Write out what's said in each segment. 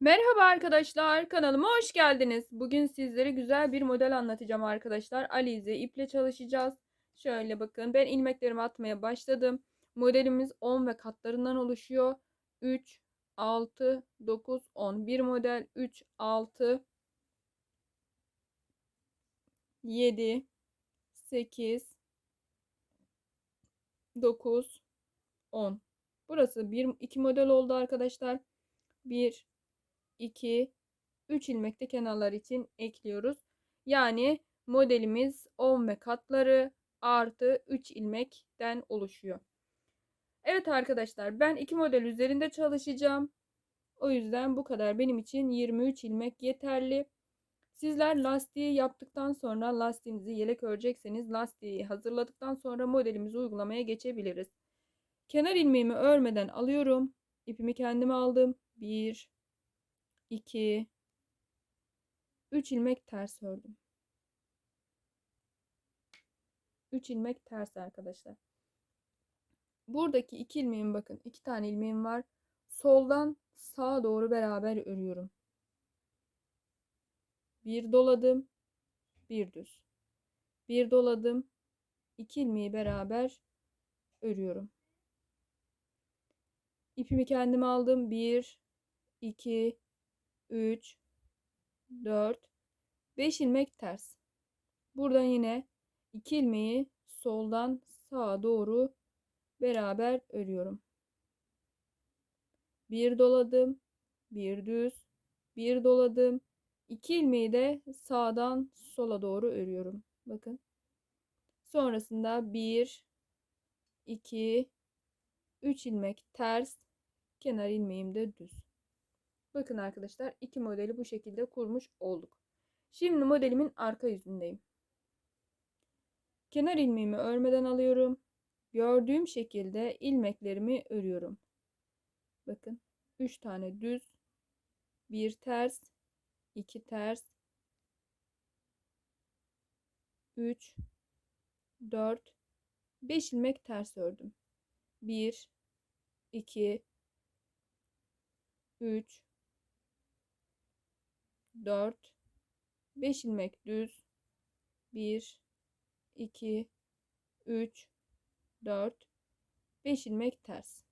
Merhaba arkadaşlar, kanalıma hoş geldiniz. Bugün sizlere güzel bir model anlatacağım arkadaşlar. Alize iple çalışacağız. Şöyle bakın, ben ilmeklerimi atmaya başladım. Modelimiz 10 ve katlarından oluşuyor. 3, 6, 9, 10. Bir model 3, 6, 7, 8, 9, 10. Burası bir iki model oldu arkadaşlar. 1, 2, 3 ilmek de kenarlar için ekliyoruz. Yani modelimiz 10 ve katları artı 3 ilmekten oluşuyor. Evet arkadaşlar ben iki model üzerinde çalışacağım. O yüzden bu kadar benim için 23 ilmek yeterli. Sizler lastiği yaptıktan sonra lastiğinizi yelek örecekseniz lastiği hazırladıktan sonra modelimizi uygulamaya geçebiliriz. Kenar ilmeğimi örmeden alıyorum. İpimi kendime aldım. 1 2 3 ilmek ters ördüm. 3 ilmek ters arkadaşlar. Buradaki iki ilmeğim bakın. iki tane ilmeğim var. Soldan sağa doğru beraber örüyorum. Bir doladım. Bir düz. Bir doladım. iki ilmeği beraber örüyorum. İpimi kendime aldım. 1 2 3 4 5 ilmek ters. Buradan yine 2 ilmeği soldan sağa doğru beraber örüyorum. Bir doladım, bir düz, bir doladım. 2 ilmeği de sağdan sola doğru örüyorum. Bakın. Sonrasında 1 2 3 ilmek ters, kenar ilmeğim de düz. Bakın arkadaşlar iki modeli bu şekilde kurmuş olduk. Şimdi modelimin arka yüzündeyim. Kenar ilmeğimi örmeden alıyorum. Gördüğüm şekilde ilmeklerimi örüyorum. Bakın 3 tane düz, bir ters, 2 ters, 3, 4, 5 ilmek ters ördüm. 1, 2, 3, 4 5 ilmek düz 1 2 3 4 5 ilmek ters.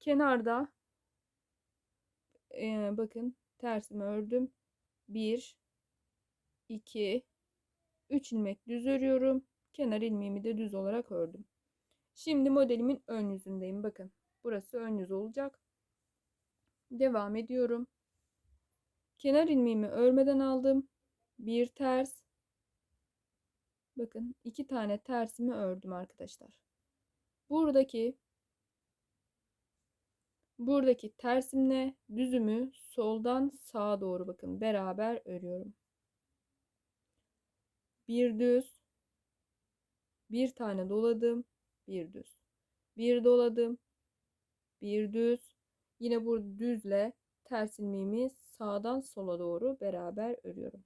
Kenarda e, bakın tersimi ördüm. 1 2 3 ilmek düz örüyorum. Kenar ilmeğimi de düz olarak ördüm Şimdi modelimin ön yüzündeyim. Bakın burası ön yüz olacak. Devam ediyorum. Kenar ilmeğimi örmeden aldım. Bir ters. Bakın iki tane tersimi ördüm arkadaşlar. Buradaki buradaki tersimle düzümü soldan sağa doğru bakın beraber örüyorum. Bir düz bir tane doladım bir düz. Bir doladım. Bir düz. Yine bu düzle ters ilmeğimi sağdan sola doğru beraber örüyorum.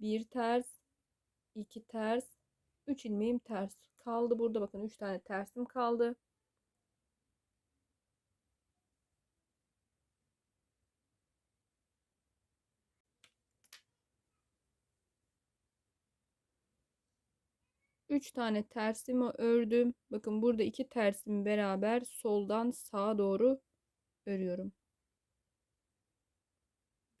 Bir ters, iki ters, üç ilmeğim ters kaldı. Burada bakın üç tane tersim kaldı. 3 tane tersimi ördüm. Bakın burada iki tersimi beraber soldan sağa doğru örüyorum.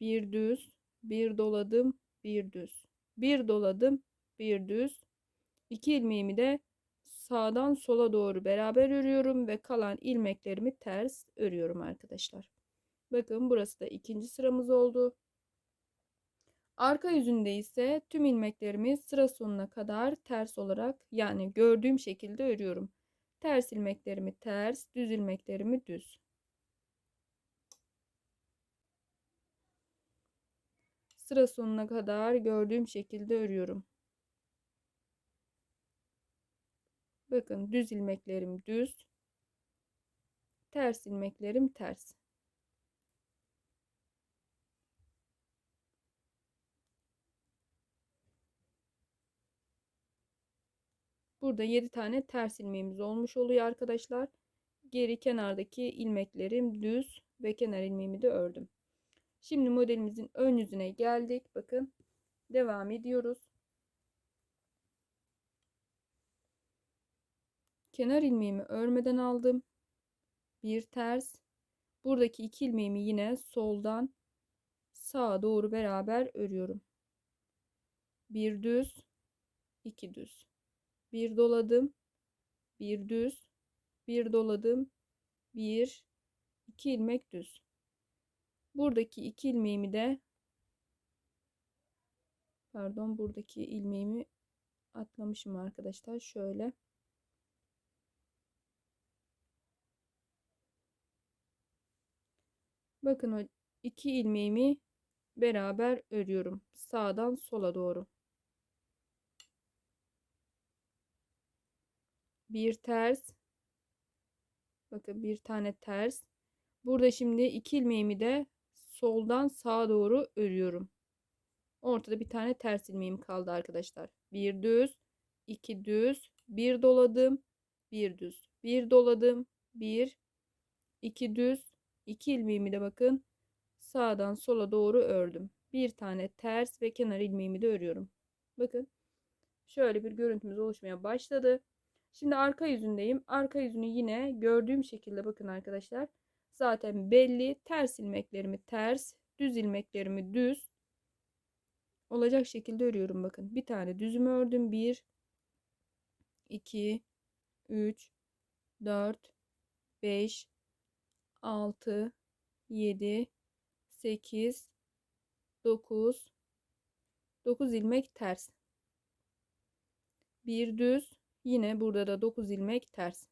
Bir düz, bir doladım, bir düz. Bir doladım, bir düz. İki ilmeğimi de sağdan sola doğru beraber örüyorum ve kalan ilmeklerimi ters örüyorum arkadaşlar. Bakın burası da ikinci sıramız oldu. Arka yüzünde ise tüm ilmeklerimi sıra sonuna kadar ters olarak yani gördüğüm şekilde örüyorum. Ters ilmeklerimi ters, düz ilmeklerimi düz. Sıra sonuna kadar gördüğüm şekilde örüyorum. Bakın düz ilmeklerim düz, ters ilmeklerim ters. Burada 7 tane ters ilmeğimiz olmuş oluyor arkadaşlar. Geri kenardaki ilmeklerim düz ve kenar ilmeğimi de ördüm. Şimdi modelimizin ön yüzüne geldik. Bakın devam ediyoruz. Kenar ilmeğimi örmeden aldım. Bir ters. Buradaki iki ilmeğimi yine soldan sağa doğru beraber örüyorum. Bir düz, iki düz. Bir doladım, bir düz, bir doladım, bir, iki ilmek düz. Buradaki iki ilmeğimi de pardon buradaki ilmeğimi atlamışım arkadaşlar. Şöyle Bakın o iki ilmeğimi beraber örüyorum. Sağdan sola doğru. Bir ters. Bakın bir tane ters. Burada şimdi iki ilmeğimi de soldan sağa doğru örüyorum. Ortada bir tane ters ilmeğim kaldı arkadaşlar. Bir düz, iki düz, bir doladım, bir düz, bir doladım, bir, iki düz, iki ilmeğimi de bakın sağdan sola doğru ördüm. Bir tane ters ve kenar ilmeğimi de örüyorum. Bakın şöyle bir görüntümüz oluşmaya başladı. Şimdi arka yüzündeyim. Arka yüzünü yine gördüğüm şekilde bakın arkadaşlar. Zaten belli. Ters ilmeklerimi ters, düz ilmeklerimi düz olacak şekilde örüyorum bakın. Bir tane düzümü ördüm. 1 2 3 4 5 6 7 8 9 9 ilmek ters. Bir düz yine burada da 9 ilmek ters.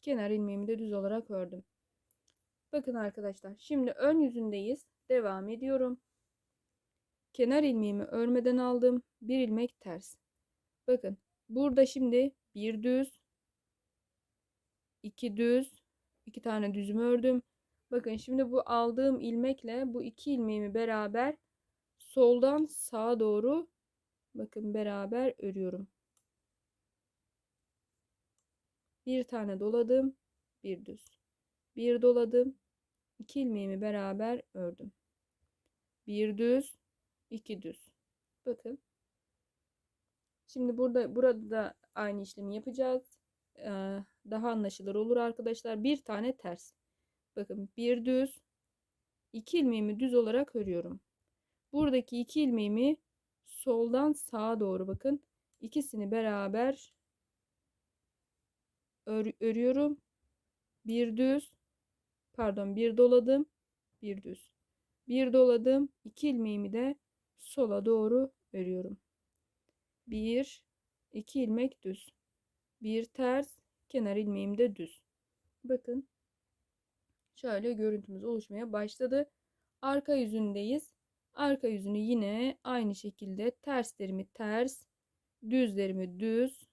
Kenar ilmeğimi de düz olarak ördüm. Bakın arkadaşlar şimdi ön yüzündeyiz. Devam ediyorum. Kenar ilmeğimi örmeden aldım. Bir ilmek ters. Bakın burada şimdi bir düz, iki düz, iki tane düzümü ördüm. Bakın şimdi bu aldığım ilmekle bu iki ilmeğimi beraber soldan sağa doğru bakın beraber örüyorum. Bir tane doladım, bir düz. Bir doladım, iki ilmeğimi beraber ördüm. Bir düz, iki düz. Bakın. Şimdi burada burada da aynı işlemi yapacağız. Ee, daha anlaşılır olur arkadaşlar. Bir tane ters. Bakın bir düz, iki ilmeğimi düz olarak örüyorum. Buradaki iki ilmeğimi soldan sağa doğru bakın. İkisini beraber ör, örüyorum. Bir düz, pardon bir doladım, bir düz. Bir doladım, iki ilmeğimi de sola doğru örüyorum. Bir, iki ilmek düz. Bir ters, kenar ilmeğim de düz. Bakın şöyle görüntümüz oluşmaya başladı. Arka yüzündeyiz. Arka yüzünü yine aynı şekilde terslerimi ters, düzlerimi düz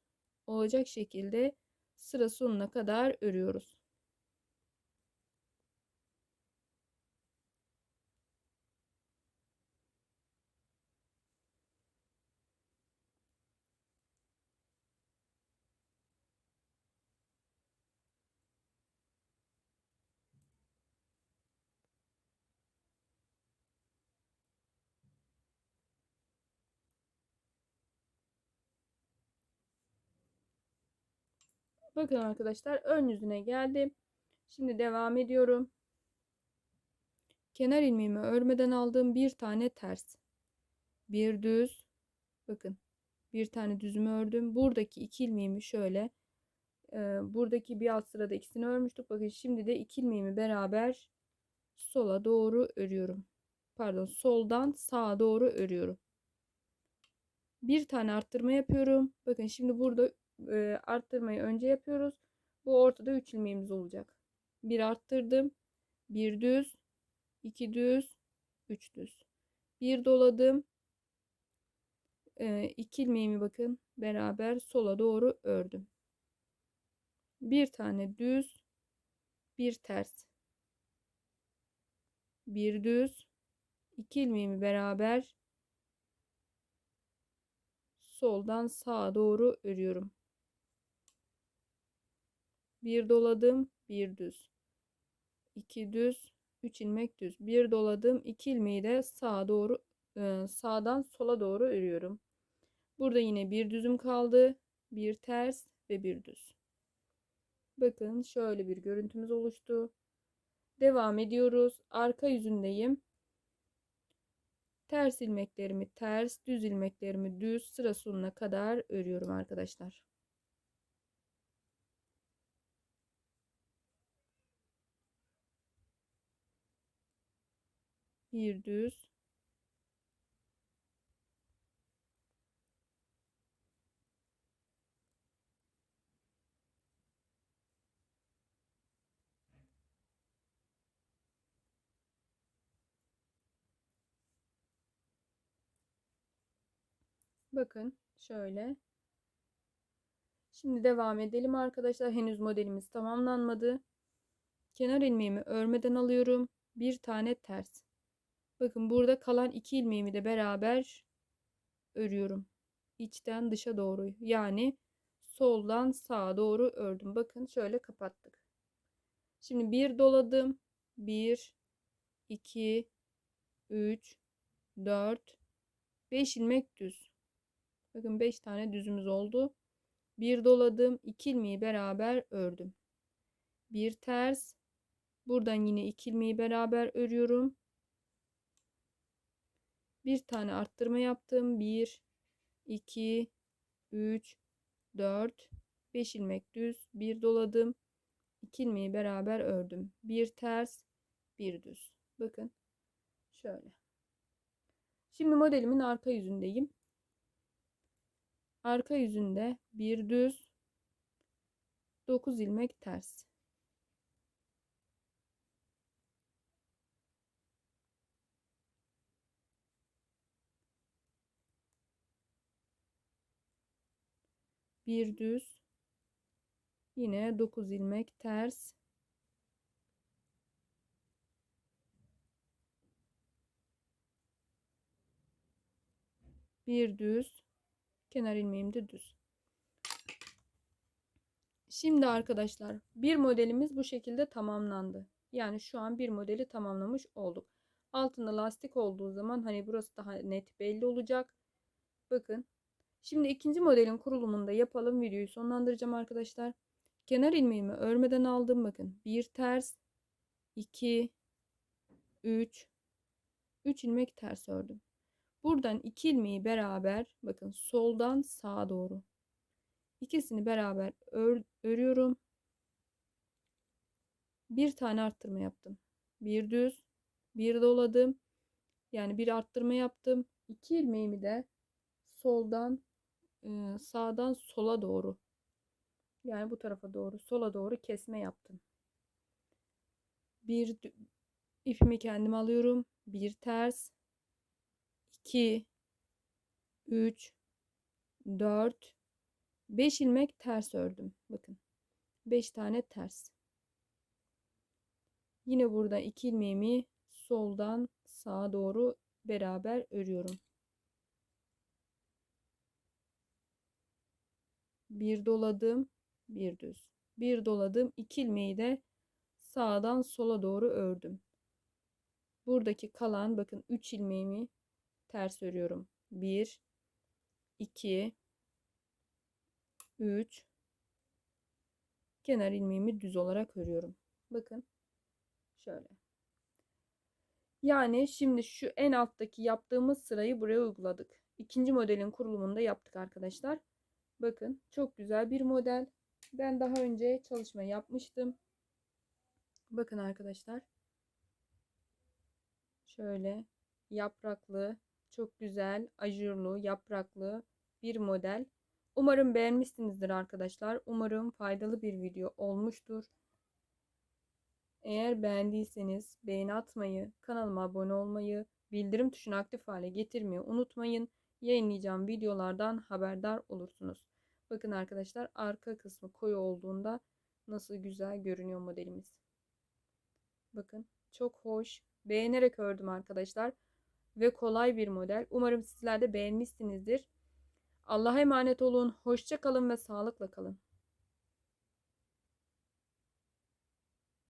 olacak şekilde sıra sonuna kadar örüyoruz. Bakın arkadaşlar ön yüzüne geldim. Şimdi devam ediyorum. Kenar ilmeğimi örmeden aldığım bir tane ters. Bir düz. Bakın bir tane düzümü ördüm. Buradaki iki ilmeğimi şöyle e, buradaki bir alt sırada ikisini örmüştük. Bakın şimdi de iki ilmeğimi beraber sola doğru örüyorum. Pardon soldan sağa doğru örüyorum. Bir tane arttırma yapıyorum. Bakın şimdi burada e, arttırmayı önce yapıyoruz. Bu ortada 3 ilmeğimiz olacak. Bir arttırdım. Bir düz. iki düz. Üç düz. Bir doladım. E, iki ilmeğimi bakın beraber sola doğru ördüm. Bir tane düz, bir ters. Bir düz, iki ilmeğimi beraber soldan sağa doğru örüyorum. Bir doladım, bir düz. 2 düz, 3 ilmek düz. Bir doladım, 2 ilmeği de sağa doğru e, sağdan sola doğru örüyorum. Burada yine bir düzüm kaldı, bir ters ve bir düz. Bakın şöyle bir görüntümüz oluştu. Devam ediyoruz. Arka yüzündeyim. Ters ilmeklerimi ters, düz ilmeklerimi düz sıra sonuna kadar örüyorum arkadaşlar. Bir düz. Bakın şöyle. Şimdi devam edelim arkadaşlar. Henüz modelimiz tamamlanmadı. Kenar ilmeğimi örmeden alıyorum. Bir tane ters. Bakın burada kalan iki ilmeğimi de beraber örüyorum. İçten dışa doğru. Yani soldan sağa doğru ördüm. Bakın şöyle kapattık. Şimdi bir doladım. 1 2 3 4 5 ilmek düz. Bakın 5 tane düzümüz oldu. Bir doladım. 2 ilmeği beraber ördüm. Bir ters. Buradan yine 2 ilmeği beraber örüyorum. Bir tane arttırma yaptım. 1 2 3 4 5 ilmek düz. Bir doladım. 2 ilmeği beraber ördüm. Bir ters, bir düz. Bakın şöyle. Şimdi modelimin arka yüzündeyim. Arka yüzünde bir düz 9 ilmek ters. Bir düz yine 9 ilmek ters. Bir düz kenar ilmeğim de düz. Şimdi arkadaşlar bir modelimiz bu şekilde tamamlandı. Yani şu an bir modeli tamamlamış olduk. Altında lastik olduğu zaman hani burası daha net belli olacak. Bakın. Şimdi ikinci modelin kurulumunda yapalım. Videoyu sonlandıracağım arkadaşlar. Kenar ilmeğimi örmeden aldım. Bakın. Bir ters. 2 3 3 ilmek ters ördüm. Buradan iki ilmeği beraber bakın soldan sağa doğru. İkisini beraber ör, örüyorum. Bir tane arttırma yaptım. Bir düz, bir doladım. Yani bir arttırma yaptım. İki ilmeğimi de soldan sağdan sola doğru. Yani bu tarafa doğru, sola doğru kesme yaptım. Bir ipimi kendim alıyorum. Bir ters, 2 3 4 5 ilmek ters ördüm. Bakın. 5 tane ters. Yine burada 2 ilmeğimi soldan sağa doğru beraber örüyorum. Bir doladım, bir düz. Bir doladım, 2 ilmeği de sağdan sola doğru ördüm. Buradaki kalan bakın 3 ilmeğimi ters örüyorum. 1 2 3 kenar ilmeğimi düz olarak örüyorum. Bakın şöyle. Yani şimdi şu en alttaki yaptığımız sırayı buraya uyguladık. İkinci modelin kurulumunda yaptık arkadaşlar. Bakın çok güzel bir model. Ben daha önce çalışma yapmıştım. Bakın arkadaşlar. Şöyle yapraklı çok güzel, ajurlu, yapraklı bir model. Umarım beğenmişsinizdir arkadaşlar. Umarım faydalı bir video olmuştur. Eğer beğendiyseniz beğeni atmayı, kanalıma abone olmayı, bildirim tuşunu aktif hale getirmeyi unutmayın. Yayınlayacağım videolardan haberdar olursunuz. Bakın arkadaşlar arka kısmı koyu olduğunda Nasıl güzel görünüyor modelimiz. Bakın çok hoş. Beğenerek ördüm arkadaşlar. Ve kolay bir model. Umarım sizler de beğenmişsinizdir. Allah'a emanet olun. Hoşça kalın ve sağlıkla kalın.